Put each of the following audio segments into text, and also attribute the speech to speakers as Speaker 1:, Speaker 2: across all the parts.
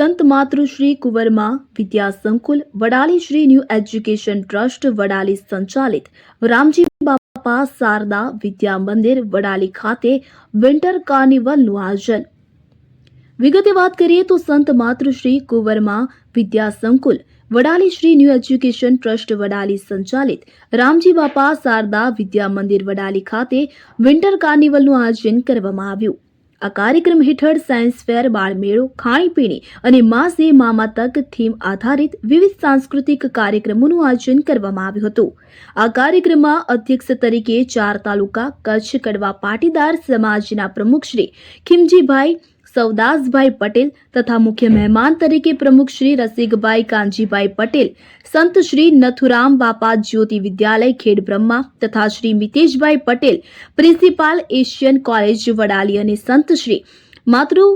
Speaker 1: સંત માતૃશ્રી કુંવરમાં વિદ્યા સંકુલ, Vadali Shri new education trust, Vadali સંચાલિત રામજી બાપા શારદા વિદ્યા મંદિર, વડાલી ખાતે વિન્ટર કાર્નિવલનું આયોજન. વિગતે વાત કરીએ તો સંત માતૃશ્રી કુંવરમાં વિદ્યા સંકુલ, Vadali Shri new education trust, Vadali સંચાલિત રામજી બાપા શારદા વિદ્યા મંદિર, વડાલી ખાતે વિન્ટર કાર્નિવલનું આયોજન કરવામાં આવ્યું. આ કાર્યક્રમ હેઠળ સાયન્સ ફેર, બાળમેળો, ખાણીપીણી અને માસે મામા તક થીમ આધારિત વિવિધ સાંસ્કૃતિક કાર્યક્રમોનું આયોજન કરવામાં આવ્યું હતું. આ કાર્યક્રમમાં અધ્યક્ષ તરીકે ચાર તાલુકા કચ્છ કડવા પાટીદાર સમાજના પ્રમુખ શ્રી ખીમજીભાઈ સૌદાસભાઈ પટેલ તથા મુખ્ય મહેમાન તરીકે પ્રમુખ શ્રી રસિકભાઈ કાનજીભાઈ પટેલ, સંત શ્રી નથુરામ બાપા જ્યોતિ વિદ્યાલય ખેડ બ્રહ્મા તથા Shri Miteshbhai Patel, principal Asian college Vadali અને સંત શ્રી માતૃ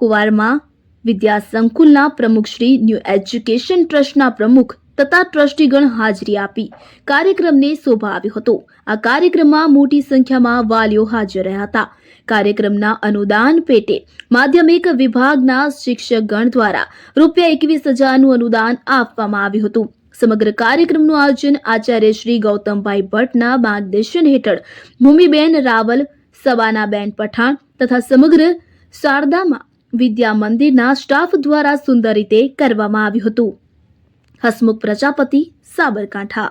Speaker 1: કુવારમાં વિદ્યા સંકુલના પ્રમુખ શ્રી ન્યૂ એજ્યુકેશન ટ્રસ્ટના પ્રમુખ તથા ટ્રસ્ટીગણ હાજરી આપી. કાર્યક્રમને શોભાવ્યો હતો. આ કાર્યક્રમમાં મોટી સંખ્યામાં વાલીઓ હાજર રહ્યા હતા. કાર્યક્રમના અનુદાન પેટે માધ્યમિક વિભાગના શિક્ષકગણ દ્વારા રૂપિયા એકવીસ હજારનું અનુદાન આપવામાં આવ્યું હતું. સમગ્ર કાર્યક્રમનું આયોજન આચાર્ય શ્રી ગૌતમભાઈ ભટ્ટના માર્ગદર્શન હેઠળ ભૂમિબેન રાવલ, સવાનાબેન પઠાણ તથા સમગ્ર શારદામાં વિદ્યા મંદિરના સ્ટાફ દ્વારા સુંદર રીતે કરવામાં આવ્યું હતું. હસમુખ પ્રજાપતિ, સાબરકાંઠા.